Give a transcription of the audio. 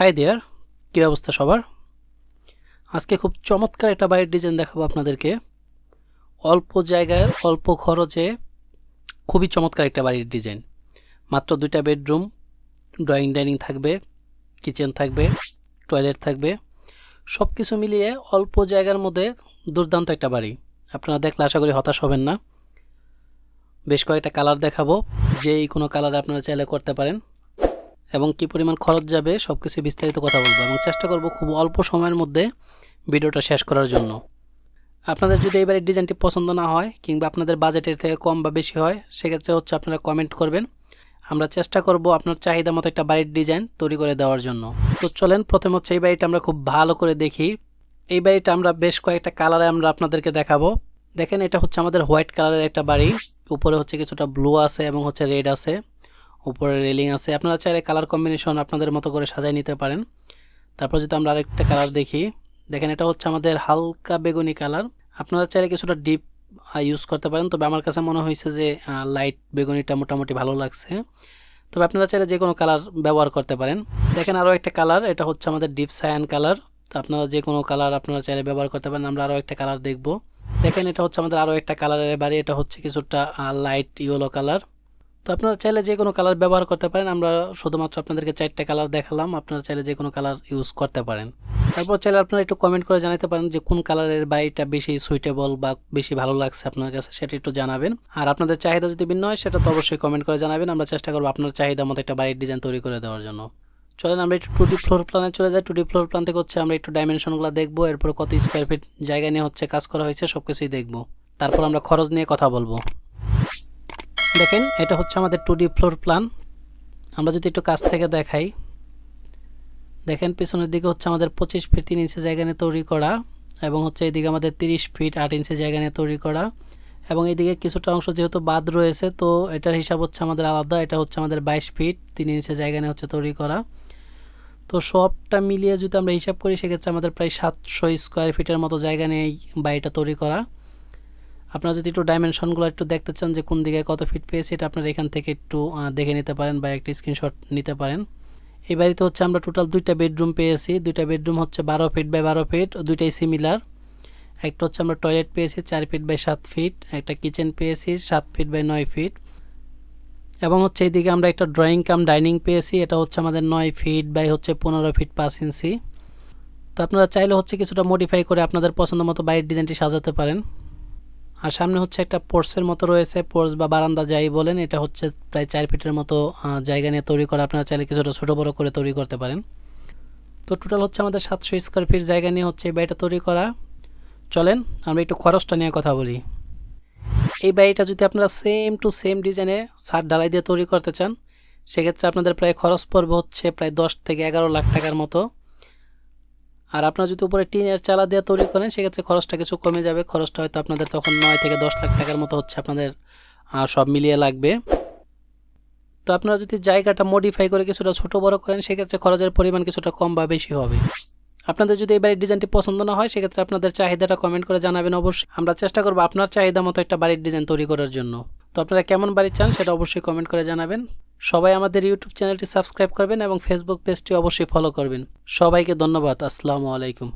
Hi there কী অবস্থা সবার? আজকে খুব চমৎকার একটা বাড়ির ডিজাইন দেখাবো আপনাদেরকে। অল্প জায়গায়, অল্প খরচে খুবই চমৎকার একটা বাড়ির ডিজাইন মাত্র দুইটা বেডরুম ড্রয়িং ডাইনিং থাকবে কিচেন থাকবে টয়লেট থাকবে। সব কিছু মিলিয়ে অল্প জায়গার মধ্যে দুর্দান্ত একটা বাড়ি। আপনারা দেখলে আশা করি হতাশ হবেন না। বেশ কয়েকটা কালার দেখাবো, যেই কোনো কালার আপনারা চাইলে করতে পারেন। এবং কি পরিমাণ খরচ যাবে সব কিছু বিস্তারিত কথা বলব এবং চেষ্টা করব খুব অল্প সময়ের মধ্যে ভিডিওটা শেষ করার জন্য। আপনাদের যদি এই বাড়ির ডিজাইনটি পছন্দ না হয় কিংবা আপনাদের বাজেটের থেকে কম বা বেশি হয়, সেক্ষেত্রে হচ্ছে আপনারা কমেন্ট করবেন। আমরা চেষ্টা করব আপনার চাহিদা মতো একটা বাড়ির ডিজাইন তৈরি করে দেওয়ার জন্য। তো চলেন, প্রথম হচ্ছে এই বাড়িটা আমরা খুব ভালো করে দেখি। এই বাড়িটা আমরা বেশ কয়েকটা কালারে আমরা আপনাদেরকে দেখাবো। দেখেন, এটা হচ্ছে আমাদের হোয়াইট কালারের একটা বাড়ি। উপরে হচ্ছে কিছুটা ব্লু আছে এবং হচ্ছে রেড আছে। উপরে রেলিং আছে। আপনারা চাইলে কালার কম্বিনেশন আপনাদের মতো করে সাজাই নিতে পারেন। তারপর যদি আমরা আরেকটা কালার দেখি, দেখেন এটা হচ্ছে আমাদের হালকা বেগুনি কালার আপনারা চাইলে কিছুটা ডিপ ইউজ করতে পারেন। তবে আমার কাছে মনে হয়েছে যে লাইট বেগুনিটা মোটামুটি ভালো লাগছে। তবে আপনারা চাইলে যে কোনো কালার ব্যবহার করতে পারেন। দেখেন আরও একটা কালার এটা হচ্ছে আমাদের ডিপ সায়ান কালার তো আপনারা যে কোনো কালার আপনারা চাইলে ব্যবহার করতে পারেন। আমরা আরও একটা কালার দেখব। দেখেন এটা হচ্ছে আমাদের আরও একটা কালারের বাড়ি এটা হচ্ছে কিছুটা লাইট ইয়েলো কালার তো আপনারা চাইলে যে কোনো কালার ব্যবহার করতে পারেন। আমরা শুধুমাত্র আপনাদেরকে চারটে কালার দেখালাম। আপনারা চাইলে যে কোনো কালার ইউজ করতে পারেন। তারপর চাইলে আপনারা একটু কমেন্ট করে জানাতে পারেন যে কোন কালারের বাড়িটা বেশি সুইটেবল বা বেশি ভালো লাগছে আপনার কাছে, সেটা একটু জানাবেন। আর আপনাদের চাহিদা যদি ভিন্ন হয়, সেটা তো অবশ্যই কমেন্ট করে জানাবেন। আমরা চেষ্টা করব আপনার চাহিদা মতো একটা বাড়ির ডিজাইন তৈরি করে দেওয়ার জন্য। চলেন আমরা একটু টু ডি ফ্লোর প্ল্যানে চলে যাই। টু ডি ফ্লোর প্ল্যান থেকে হচ্ছে আমরা একটু ডাইমেনশনগুলো দেখব। এরপর কত স্কোয়ার ফিট জায়গা নিয়ে হচ্ছে কাজ করা হয়েছে সব কিছুই দেখব। তারপর আমরা খরচ নিয়ে কথা বলব। দেখেন, এটা হচ্ছে আমাদের টু ফ্লোর প্ল্যান আমরা যদি একটু কাছ থেকে দেখাই, দেখেন পিছনের দিকে হচ্ছে আমাদের পঁচিশ ফিট তিন ইঞ্চি জায়গা নিয়ে তৈরি করা এবং হচ্ছে এদিকে আমাদের তিরিশ ফিট আট ইঞ্চি জায়গা নিয়ে তৈরি করা এবং এইদিকে কিছুটা অংশ যেহেতু বাদ রয়েছে, তো এটার হিসাব হচ্ছে আমাদের আলাদা। এটা হচ্ছে আমাদের বাইশ ফিট তিন ইঞ্চি জায়গা নিয়ে হচ্ছে তৈরি করা। তো সবটা মিলিয়ে যদি আমরা হিসাব করি, সেক্ষেত্রে আমাদের প্রায় সাতশো স্কোয়ার ফিটের মতো জায়গা নিয়ে বাড়িটা তৈরি করা। আপনারা যদি একটু ডাইমেনশনগুলো একটু দেখতে চান যে কোন দিকে কত ফিট পেয়েছে, এটা আপনারা এখান থেকে একটু দেখে নিতে পারেন বা একটা স্ক্রিনশট নিতে পারেন। এই বাড়িতে হচ্ছে আমরা টোটাল দুইটা বেডরুম পেয়েছি। দুইটা বেডরুম হচ্ছে বারো ফিট বাই বারো ফিট দুইটাই সিমিলার একটা হচ্ছে আমরা টয়লেট পেয়েছি চার ফিট বাই সাত ফিট একটা কিচেন পেয়েছি সাত ফিট বাই নয় ফিট এবং হচ্ছে এইদিকে আমরা একটা ড্রয়িং কাম ডাইনিং পেয়েছি, এটা হচ্ছে আমাদের নয় ফিট বাই হচ্ছে পনেরো ফিট পাঁচ ইঞ্চি। তো আপনারা চাইলে হচ্ছে কিছুটা মডিফাই করে আপনাদের পছন্দ মতো বাইরের ডিজাইনটি সাজাতে পারেন। আর সামনে হচ্ছে একটা পোর্সের মতো রয়েছে, পোর্স বা বারান্দা যাই বলেন, এটা হচ্ছে প্রায় চার ফিটের মতো জায়গা নিয়ে তৈরি করা। আপনারা চাইলে কিছুটা ছোটো বড়ো করে তৈরি করতে পারেন। তো টোটাল হচ্ছে আমাদের সাতশো স্কোয়ার ফিট জায়গা নিয়ে হচ্ছে এই বাড়িটা তৈরি করা। চলেন, আমরা একটু খরচটা নিয়ে কথা বলি। এই বাড়িটা যদি আপনারা সেম টু সেম ডিজাইনে সার ঢালাই দিয়ে তৈরি করতে চান, সেক্ষেত্রে আপনাদের প্রায় খরচ পড়বে হচ্ছে প্রায় দশ থেকে এগারো লাখ টাকার মতো। আর আপনারা যদি উপরে টিনের চালা দিয়ে তৈরি করেন, সেক্ষেত্রে খরচটা কিছু কমে যাবে। খরচটা হয়তো আপনাদের তখন নয় থেকে দশ লাখ টাকার মতো হচ্ছে আপনাদের সব মিলিয়ে লাগবে। তো আপনারা যদি জায়গাটা মডিফাই করে কিছুটা ছোটো বড় করেন, সেক্ষেত্রে খরচের পরিমাণ কিছুটা কম বা বেশি হবে। আপনাদের যদি এই বাড়ির ডিজাইনটি পছন্দ না হয়, সেক্ষেত্রে আপনাদের চাহিদাটা কমেন্ট করে জানাবেন অবশ্যই। আমরা চেষ্টা করব আপনার চাহিদা মতো একটা বাড়ির ডিজাইন তৈরি করার জন্য। তো আপনারা কেমন বাড়ি চান, সেটা অবশ্যই কমেন্ট করে জানাবেন। সবাই আমাদের ইউটিউব চ্যানেলটি সাবস্ক্রাইব করবেন এবং ফেসবুক পেজটি অবশ্যই ফলো করবেন। সবাইকে ধন্যবাদ। আসসালামু আলাইকুম।